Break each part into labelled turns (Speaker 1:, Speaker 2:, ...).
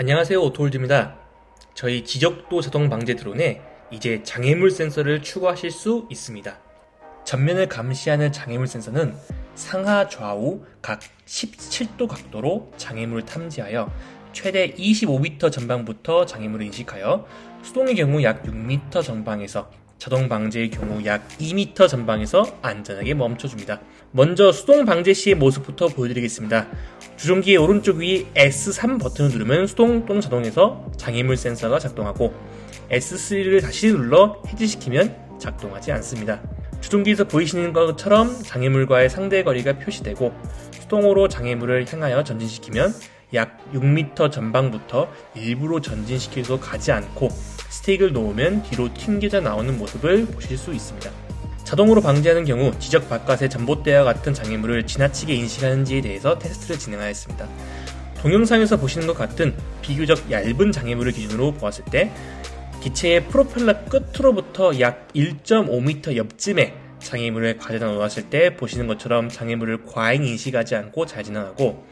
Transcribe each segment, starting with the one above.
Speaker 1: 안녕하세요 오토홀드입니다. 저희 지적도 자동 방제 드론에 이제 장애물 센서를 추가하실 수 있습니다. 전면을 감시하는 장애물 센서는 상하 좌우 각 17도 각도로 장애물을 탐지하여 최대 25m 전방부터 장애물을 인식하여 수동의 경우 약 6m 전방에서 자동 방제의 경우 약 2m 전방에서 안전하게 멈춰줍니다. 먼저 수동 방제 시의 모습부터 보여드리겠습니다. 주종기의 오른쪽 위 S3 버튼을 누르면 수동 또는 자동에서 장애물 센서가 작동하고 S3를 다시 눌러 해지시키면 작동하지 않습니다. 주종기에서 보이시는 것처럼 장애물과의 상대 거리가 표시되고 수동으로 장애물을 향하여 전진시키면 약 6m 전방부터 일부러 전진시켜서 가지 않고 스틱을 놓으면 뒤로 튕겨져 나오는 모습을 보실 수 있습니다. 자동으로 방지하는 경우 지적 바깥의 전봇대와 같은 장애물을 지나치게 인식하는지에 대해서 테스트를 진행하였습니다. 동영상에서 보시는 것 같은 비교적 얇은 장애물을 기준으로 보았을 때 기체의 프로펠러 끝으로부터 약 1.5m 옆쯤에 장애물을 가져다 놓았을 때 보시는 것처럼 장애물을 과잉 인식하지 않고 잘 지나가고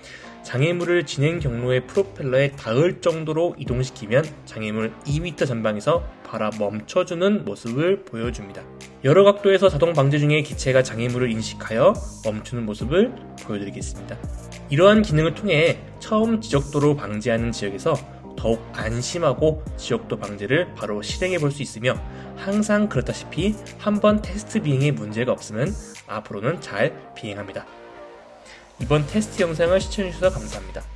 Speaker 1: 장애물을 진행 경로의 프로펠러에 닿을 정도로 이동시키면 장애물 2m 전방에서 바라 멈춰주는 모습을 보여줍니다. 여러 각도에서 자동 방제 중에 기체가 장애물을 인식하여 멈추는 모습을 보여드리겠습니다. 이러한 기능을 통해 처음 지적도로 방지하는 지역에서 더욱 안심하고 지역도 방제를 바로 실행해 볼 수 있으며 항상 그렇다시피 한번 테스트 비행에 문제가 없으면 앞으로는 잘 비행합니다. 이번 테스트 영상을 시청해주셔서 감사합니다.